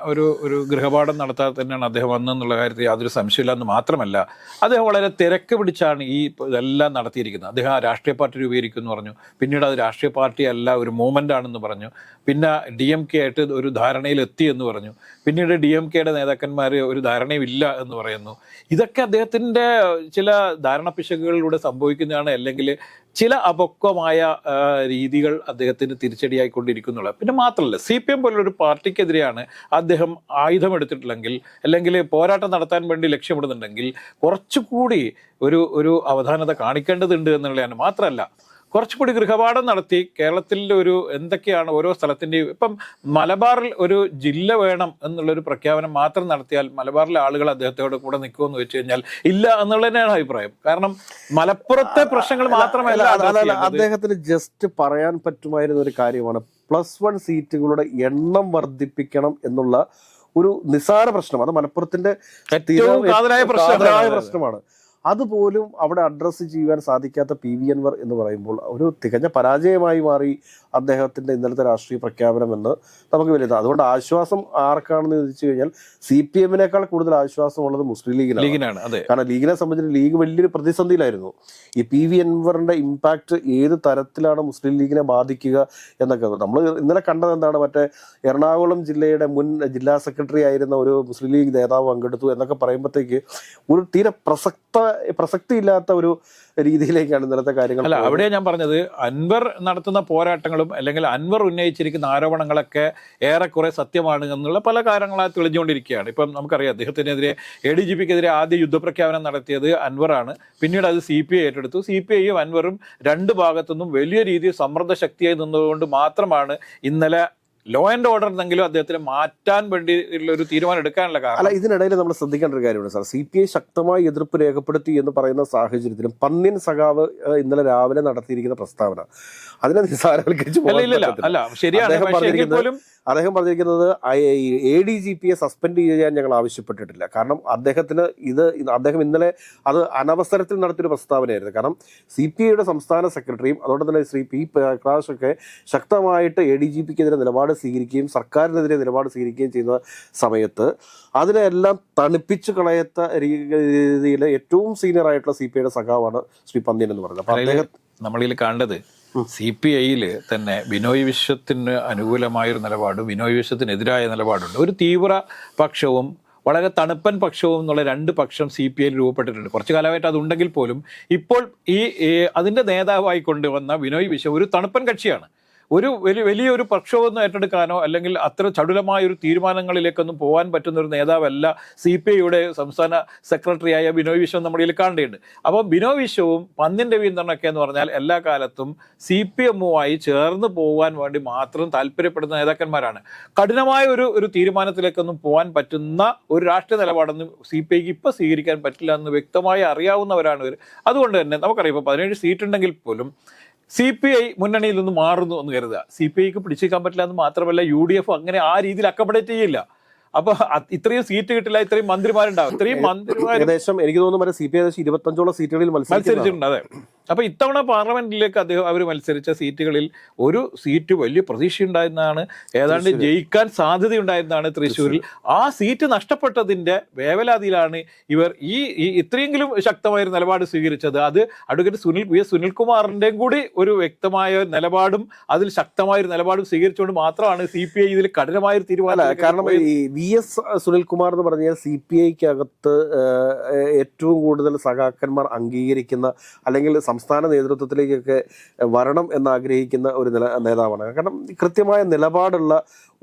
ഒരു ഒരു ഗൃഹപാഠം നടത്താതെ തന്നെയാണ് അദ്ദേഹം വന്നെന്നുള്ള കാര്യത്തിൽ യാതൊരു സംശയമില്ല എന്ന് മാത്രമല്ല അദ്ദേഹം വളരെ തിരക്ക് പിടിച്ചാണ് ഈ ഇതെല്ലാം നടത്തിയിരിക്കുന്നത്. അദ്ദേഹം ആ രാഷ്ട്രീയ പാർട്ടി രൂപീകരിക്കും എന്ന് പറഞ്ഞു. പിന്നീട് അത് രാഷ്ട്രീയ പാർട്ടി അല്ല ഒരു മൂവ്മെന്റ് ആണെന്ന് പറഞ്ഞു. പിന്നെ ഡി എം കെ ആയിട്ട് ഒരു ധാരണയിൽ എത്തി എന്ന് പറഞ്ഞു. പിന്നീട് ഡി എം കെയുടെ നേതാക്കന്മാർ ഒരു ധാരണയുമില്ല എന്ന് പറയുന്നു. ഇതൊക്കെ അദ്ദേഹത്തിന്റെ ചില ധാരണ പിശകുകളിലൂടെ സംഭവിക്കുന്നതാണ് അല്ലെങ്കിൽ ചില അപക്വമായ രീതികൾ അദ്ദേഹത്തിന് തിരിച്ചടിയായിക്കൊണ്ടിരിക്കുന്നുള്ളൂ. പിന്നെ മാത്രമല്ല സി പി എം പോലുള്ളൊരു പാർട്ടിക്കെതിരെയാണ് അദ്ദേഹം ആയുധം എടുത്തിട്ടില്ലെങ്കിൽ അല്ലെങ്കിൽ പോരാട്ടം നടത്താൻ വേണ്ടി ലക്ഷ്യമിടുന്നുണ്ടെങ്കിൽ കുറച്ചുകൂടി ഒരു ഒരു അവധാനത കാണിക്കേണ്ടതുണ്ട് എന്നുള്ളതാണ്. മാത്രമല്ല കുറച്ചുകൂടി ഗൃഹപാഠം നടത്തി കേരളത്തിലെ ഒരു എന്തൊക്കെയാണ് ഓരോ സ്ഥലത്തിന്റെയും ഇപ്പം മലബാറിൽ ഒരു ജില്ല വേണം എന്നുള്ളൊരു പ്രഖ്യാപനം മാത്രം നടത്തിയാൽ മലബാറിലെ ആളുകൾ അദ്ദേഹത്തോട് കൂടെ നിൽക്കുമെന്ന് വെച്ച് കഴിഞ്ഞാൽ ഇല്ല എന്നുള്ളത് തന്നെയാണ് അഭിപ്രായം കാരണം മലപ്പുറത്തെ പ്രശ്നങ്ങൾ മാത്രമല്ല. അദ്ദേഹത്തിന് ജസ്റ്റ് പറയാൻ പറ്റുമായിരുന്ന ഒരു കാര്യമാണ് പ്ലസ് വൺ സീറ്റുകളുടെ എണ്ണം വർദ്ധിപ്പിക്കണം എന്നുള്ള ഒരു നിസാര പ്രശ്നം അത് മലപ്പുറത്തിന്റെ. പ്രശ്നമാണ് അതുപോലും അവിടെ അഡ്രസ്സ് ചെയ്യുവാൻ സാധിക്കാത്ത പി വി അൻവർ എന്ന് പറയുമ്പോൾ ഒരു തികഞ്ഞ പരാജയമായി മാറി അദ്ദേഹത്തിന്റെ ഇന്നലത്തെ രാഷ്ട്രീയ പ്രഖ്യാപനം എന്ന് നമുക്ക് വിലയിരുത്താം. അതുകൊണ്ട് ആശ്വാസം ആർക്കാണെന്ന് ചോദിച്ചു കഴിഞ്ഞാൽ സി പി എമ്മിനേക്കാൾ കൂടുതൽ ആശ്വാസമുള്ളത് മുസ്ലിം ലീഗിനാണ്. ലീഗിനാണ് അതെ. കാരണം ലീഗിനെ സംബന്ധിച്ച് ലീഗ് വലിയൊരു പ്രതിസന്ധിയിലായിരുന്നു. ഈ പി വി അൻവറിന്റെ ഇമ്പാക്ട് ഏത് തരത്തിലാണ് മുസ്ലിം ലീഗിനെ ബാധിക്കുക എന്നൊക്കെ. നമ്മൾ ഇന്നലെ കണ്ടത് എന്താണ്? മറ്റേ എറണാകുളം ജില്ലയുടെ മുൻ ജില്ലാ സെക്രട്ടറി ആയിരുന്ന ഒരു മുസ്ലിം ലീഗ് നേതാവ് പങ്കെടുത്തു എന്നൊക്കെ പറയുമ്പോഴത്തേക്ക് ഒരു തീരെ പ്രസക്ത പ്രസക്തി ഇല്ലാത്ത ഒരു രീതിയിലേക്കാണ് ഇന്നലത്തെ കാര്യങ്ങൾ അല്ല അവിടെ ഞാൻ പറഞ്ഞത് അൻവർ നടത്തുന്ന പോരാട്ടങ്ങളും അല്ലെങ്കിൽ അൻവർ ഉന്നയിച്ചിരിക്കുന്ന ആരോപണങ്ങളൊക്കെ ഏറെക്കുറെ സത്യമാണ് എന്നുള്ള പല കാര്യങ്ങളായി തെളിഞ്ഞുകൊണ്ടിരിക്കുകയാണ്. ഇപ്പം നമുക്കറിയാം അദ്ദേഹത്തിനെതിരെ എ ഡി ജി പിക്കെതിരെ ആദ്യ യുദ്ധപ്രഖ്യാപനം നടത്തിയത് അൻവറാണ്. പിന്നീട് അത് സി പി ഐ ഏറ്റെടുത്തു. സി പി ഐയും അൻവറും രണ്ട് ഭാഗത്തുനിന്നും വലിയ രീതിയിൽ സമ്മർദ്ദ ശക്തിയായി നിന്നതുകൊണ്ട് മാത്രമാണ് ഇന്നലെ ലോ ആൻഡ് ഓർഡർ എന്നെങ്കിലും അദ്ദേഹത്തിന് മാറ്റാൻ വേണ്ടി ഒരു തീരുമാനം എടുക്കാനുള്ള കാരണം അല്ല ഇതിനിടയിൽ നമ്മൾ ശ്രദ്ധിക്കേണ്ട ഒരു കാര്യമാണ് സാർ. സി പി ഐ ശക്തമായി എതിർപ്പ് രേഖപ്പെടുത്തി എന്ന് പറയുന്ന സാഹചര്യത്തിലും പന്നിൻ സഖാവ് ഇന്നലെ രാവിലെ നടത്തിയിരിക്കുന്ന പ്രസ്താവന അതിനെ നിസ്സാരവൽക്കരിച്ച് അദ്ദേഹം പറഞ്ഞിരിക്കുന്നത് അദ്ദേഹം പറഞ്ഞിരിക്കുന്നത് എ ഡി ജി പിയെ സസ്പെൻഡ് ചെയ്യാൻ ഞങ്ങൾ ആവശ്യപ്പെട്ടിട്ടില്ല. കാരണം അദ്ദേഹത്തിന് ഇത് ഇത് അദ്ദേഹം ഇന്നലെ അത് അനവസരത്തിൽ നടത്തിയൊരു പ്രസ്താവനയായിരുന്നു. കാരണം സി പി ഐയുടെ സംസ്ഥാന സെക്രട്ടറിയും അതോടെ തന്നെ ശ്രീ പി പ്രകാശ് ഒക്കെ ശക്തമായിട്ട് എ ഡി ജി പിക്കെതിരെ നിലപാട് സ്വീകരിക്കുകയും സർക്കാരിനെതിരെ നിലപാട് സ്വീകരിക്കുകയും ചെയ്യുന്ന സമയത്ത് അതിനെല്ലാം തണുപ്പിച്ച് കളയത്ത രീതിയിൽ ഏറ്റവും സീനിയർ ആയിട്ടുള്ള സി പി ഐയുടെ സഖാവാണ് ശ്രീ പന്ത്യൻ എന്ന് പറയുന്നത്. അപ്പൊ അദ്ദേഹം നമ്മളിൽ കണ്ടത് സി പി ഐയിൽ തന്നെ ബിനോയ് വിശ്വത്തിന് അനുകൂലമായൊരു നിലപാടും ബിനോയ് വിശ്വത്തിനെതിരായ നിലപാടുണ്ട്. ഒരു തീവ്ര പക്ഷവും വളരെ തണുപ്പൻ പക്ഷവും എന്നുള്ള രണ്ട് പക്ഷം സി പി ഐയിൽ രൂപപ്പെട്ടിട്ടുണ്ട്. കുറച്ച് കാലമായിട്ട് അതുണ്ടെങ്കിൽ പോലും ഇപ്പോൾ ഈ ഈ അതിന്റെ നേതാവായി കൊണ്ടുവന്ന ബിനോയ് വിശ്വം ഒരു തണുപ്പൻ കക്ഷിയാണ്. ഒരു വലിയ വലിയൊരു പ്രക്ഷോഭമൊന്നും ഏറ്റെടുക്കാനോ അല്ലെങ്കിൽ അത്ര ചടുലമായ ഒരു തീരുമാനങ്ങളിലേക്കൊന്നും പോകാൻ പറ്റുന്ന ഒരു നേതാവല്ല സി പി ഐയുടെ സംസ്ഥാന സെക്രട്ടറിയായ ബിനോയ് വിശ്വം നമ്മുടെ ഇതിൽ കാണേണ്ടതുണ്ട്. അപ്പോൾ ബിനോയ് വിശ്വവും പന്നിന്റെ രവീന്ദ്രനൊക്കെ എന്ന് പറഞ്ഞാൽ എല്ലാ കാലത്തും സി പി എമ്മുമായി ചേർന്ന് പോകാൻ വേണ്ടി മാത്രം താല്പര്യപ്പെടുന്ന നേതാക്കന്മാരാണ്. കഠിനമായ ഒരു ഒരു തീരുമാനത്തിലേക്കൊന്നും പോകാൻ പറ്റുന്ന ഒരു രാഷ്ട്രീയ നിലപാടൊന്നും സി പി ഐക്ക് ഇപ്പം സ്വീകരിക്കാൻ പറ്റില്ല എന്ന് വ്യക്തമായി അറിയാവുന്നവരാണ് ഇവർ. അതുകൊണ്ട് തന്നെ നമുക്കറിയാം ഇപ്പോൾ പതിനേഴ് സീറ്റ് ഉണ്ടെങ്കിൽ പോലും സി പി ഐ മുന്നണിയിൽ നിന്ന് മാറുന്നു എന്ന് കരുതുക. സി പി ഐക്ക് പിടിച്ചേക്കാൻ പറ്റില്ല എന്ന് മാത്രമല്ല യു ഡി എഫ് അങ്ങനെ ആ രീതിയിൽ അക്കമഡേറ്റ് ചെയ്യില്ല. അപ്പൊ ഇത്രയും സീറ്റ് കിട്ടില്ല ഇത്രയും മന്ത്രിമാരുണ്ടാവും. ഇത്രയും മന്ത്രിമാർ ഏകദേശം എനിക്ക് തോന്നുന്നു സി പി ഐ ഏകദേശം ഇരുപത്തഞ്ചോളം സീറ്റുകളിൽ മത്സരിച്ചു മത്സരിച്ചിട്ടുണ്ട് അതെ. അപ്പൊ ഇത്തവണ പാർലമെന്റിലേക്ക് അദ്ദേഹം അവർ മത്സരിച്ച സീറ്റുകളിൽ ഒരു സീറ്റ് വലിയ പ്രതീക്ഷ ഉണ്ടായിരുന്നതാണ് ഏതാണ്ട് ജയിക്കാൻ സാധ്യതയുണ്ടായിരുന്നതാണ് തൃശ്ശൂരിൽ. ആ സീറ്റ് നഷ്ടപ്പെട്ടതിന്റെ വേവലാതിയിലാണ് ഇവർ ഈ ഇത്രയെങ്കിലും ശക്തമായ ഒരു നിലപാട് സ്വീകരിച്ചത്. അത് അഡ്വക്കേറ്റ് സുനിൽ വി എസ് സുനിൽകുമാറിന്റെയും കൂടി ഒരു വ്യക്തമായ നിലപാടും അതിൽ ശക്തമായ ഒരു നിലപാടും സ്വീകരിച്ചുകൊണ്ട് മാത്രമാണ് സി പി ഐ ഇതിൽ കഠിനമായ ഒരു തീരുമാനം കാരണം ഈ വി എസ് സുനിൽകുമാർ എന്ന് പറഞ്ഞാൽ സി പി ഐക്കകത്ത് ഏറ്റവും കൂടുതൽ സഖാക്കന്മാർ അംഗീകരിക്കുന്ന അല്ലെങ്കിൽ സംസ്ഥാന നേതൃത്വത്തിലേക്കൊക്കെ വരണം എന്ന് ആഗ്രഹിക്കുന്ന ഒരു നില നേതാവാണ്. കാരണം കൃത്യമായ നിലപാടുള്ള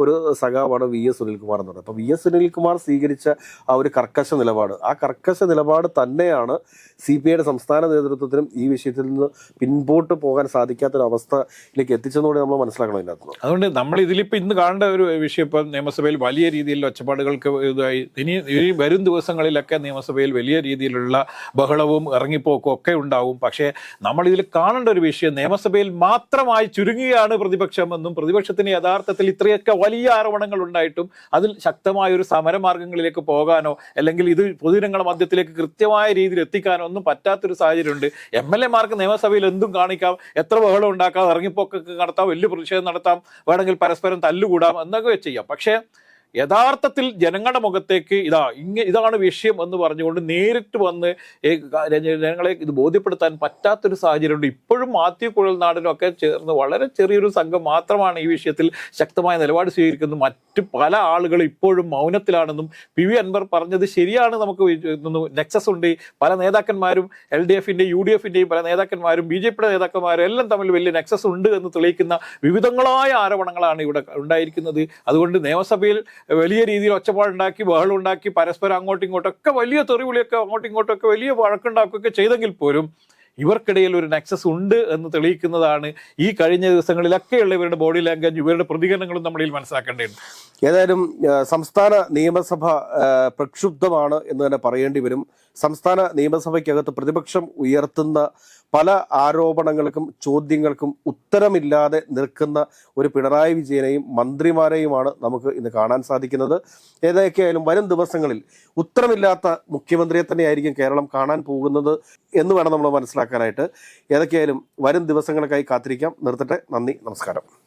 ഒരു സഖാവാണ് വി എസ് സുനിൽകുമാർ എന്ന് പറയുന്നത്. അപ്പം വി എസ് സുനിൽകുമാർ സ്വീകരിച്ച ആ ഒരു കർക്കശ നിലപാട് ആ കർക്കശ നിലപാട് തന്നെയാണ് സി പി ഐയുടെ സംസ്ഥാന നേതൃത്വത്തിനും ഈ വിഷയത്തിൽ നിന്ന് പിൻപോട്ട് പോകാൻ സാധിക്കാത്തൊരവസ്ഥയിലേക്ക് എത്തിച്ചെന്നുകൂടി നമ്മൾ മനസ്സിലാക്കണം ഇതിനകത്ത്. അതുകൊണ്ട് നമ്മൾ ഇതിലിപ്പോൾ ഇന്ന് കാണേണ്ട ഒരു വിഷയം ഇപ്പം നിയമസഭയിൽ വലിയ രീതിയിൽ ഒച്ചപ്പാടുകൾക്ക് ഇതായി. ഇനി ഈ വരും ദിവസങ്ങളിലൊക്കെ നിയമസഭയിൽ വലിയ രീതിയിലുള്ള ബഹളവും ഇറങ്ങിപ്പോക്കും ഒക്കെ ഉണ്ടാവും. പക്ഷേ നമ്മൾ ഇതിൽ കാണേണ്ട ഒരു വിഷയം നിയമസഭയിൽ മാത്രമായി ചുരുങ്ങുകയാണ് പ്രതിപക്ഷമെന്നും പ്രതിപക്ഷത്തിന് യഥാർത്ഥത്തിൽ ഇത്രയൊക്കെ ആരോപണങ്ങൾ ഉണ്ടായിട്ടും അതിൽ ശക്തമായ ഒരു സമരമാർഗങ്ങളിലേക്ക് പോകാനോ അല്ലെങ്കിൽ ഇത് പൊതുജനങ്ങളുടെ മധ്യത്തിലേക്ക് കൃത്യമായ രീതിയിൽ എത്തിക്കാനോ ഒന്നും പറ്റാത്തൊരു സാഹചര്യമുണ്ട്. എം എൽ എമാർക്ക് നിയമസഭയിൽ എന്തും കാണിക്കാം എത്ര ബഹളം ഉണ്ടാക്കാം ഇറങ്ങിപ്പോക്കൊക്കെ നടത്താം വലിയ പ്രതിഷേധം നടത്താം വേണമെങ്കിൽ പരസ്പരം തല്ലുകൂടാം എന്നൊക്കെ ചെയ്യാം. പക്ഷേ യഥാർത്ഥത്തിൽ ജനങ്ങളുടെ മുഖത്തേക്ക് ഇതാ ഇങ്ങ ഇതാണ് വിഷയം എന്ന് പറഞ്ഞുകൊണ്ട് നേരിട്ട് വന്ന് ജനങ്ങളെ ഇത് ബോധ്യപ്പെടുത്താൻ പറ്റാത്തൊരു സാഹചര്യമുണ്ട്. ഇപ്പോഴും മാത്യു കുഴൽനാടിനും ഒക്കെ ചേർന്ന് വളരെ ചെറിയൊരു സംഘം മാത്രമാണ് ഈ വിഷയത്തിൽ ശക്തമായ നിലപാട് സ്വീകരിക്കുന്നത്. മറ്റ് പല ആളുകളും ഇപ്പോഴും മൗനത്തിലാണെന്നും പി വി അൻവർ പറഞ്ഞത് ശരിയാണ് നമുക്ക് നെക്സസ് ഉണ്ട്. പല നേതാക്കന്മാരും എൽ ഡി എഫിന്റെയും യു ഡി എഫിന്റെയും പല നേതാക്കന്മാരും ബി ജെ പിയുടെ നേതാക്കന്മാരും എല്ലാം തമ്മിൽ വലിയ നെക്സസ് ഉണ്ട് എന്ന് തെളിയിക്കുന്ന വിവിധങ്ങളായ ആരോപണങ്ങളാണ് ഇവിടെ ഉണ്ടായിരിക്കുന്നത്. അതുകൊണ്ട് നിയമസഭയിൽ വലിയ രീതിയിൽ ഒച്ചപ്പാടുണ്ടാക്കി ബഹളം ഉണ്ടാക്കി പരസ്പരം അങ്ങോട്ടും ഇങ്ങോട്ടൊക്കെ വലിയ തെറിവിളിയൊക്കെ അങ്ങോട്ടും ഇങ്ങോട്ടൊക്കെ വലിയ വഴക്കുണ്ടാക്കുകയൊക്കെ ചെയ്തെങ്കിൽ പോലും ഇവർക്കിടയിൽ ഒരു നെക്സസ് ഉണ്ട് എന്ന് തെളിയിക്കുന്നതാണ് ഈ കഴിഞ്ഞ ദിവസങ്ങളിലൊക്കെയുള്ള ഇവരുടെ ബോഡി ലാംഗ്വേജ് ഇവരുടെ പ്രതികരണങ്ങളും നമ്മളിൽ മനസ്സിലാക്കേണ്ടതുണ്ട്. ഏതായാലും സംസ്ഥാന നിയമസഭ പ്രക്ഷുബ്ധമാണ് എന്ന് തന്നെ പറയേണ്ടി വരും. സംസ്ഥാന നിയമസഭയ്ക്കകത്ത് പ്രതിപക്ഷം ഉയർത്തുന്ന പല ആരോപണങ്ങൾക്കും ചോദ്യങ്ങൾക്കും ഉത്തരമില്ലാതെ നിൽക്കുന്ന ഒരു പിണറായി വിജയനെയും മന്ത്രിമാരെയുമാണ് നമുക്ക് ഇന്ന് കാണാൻ സാധിക്കുന്നത്. ഏതൊക്കെയായാലും വരും ദിവസങ്ങളിൽ ഉത്തരമില്ലാത്ത മുഖ്യമന്ത്രിയെ തന്നെയായിരിക്കും കേരളം കാണാൻ പോകുന്നത് എന്ന് വേണം നമ്മൾ മനസ്സിലാക്കാനായിട്ട് ഏതൊക്കെയായാലും വരും ദിവസങ്ങൾക്കായി കാത്തിരിക്കാം. നിർത്തട്ടെ. നന്ദി. നമസ്കാരം.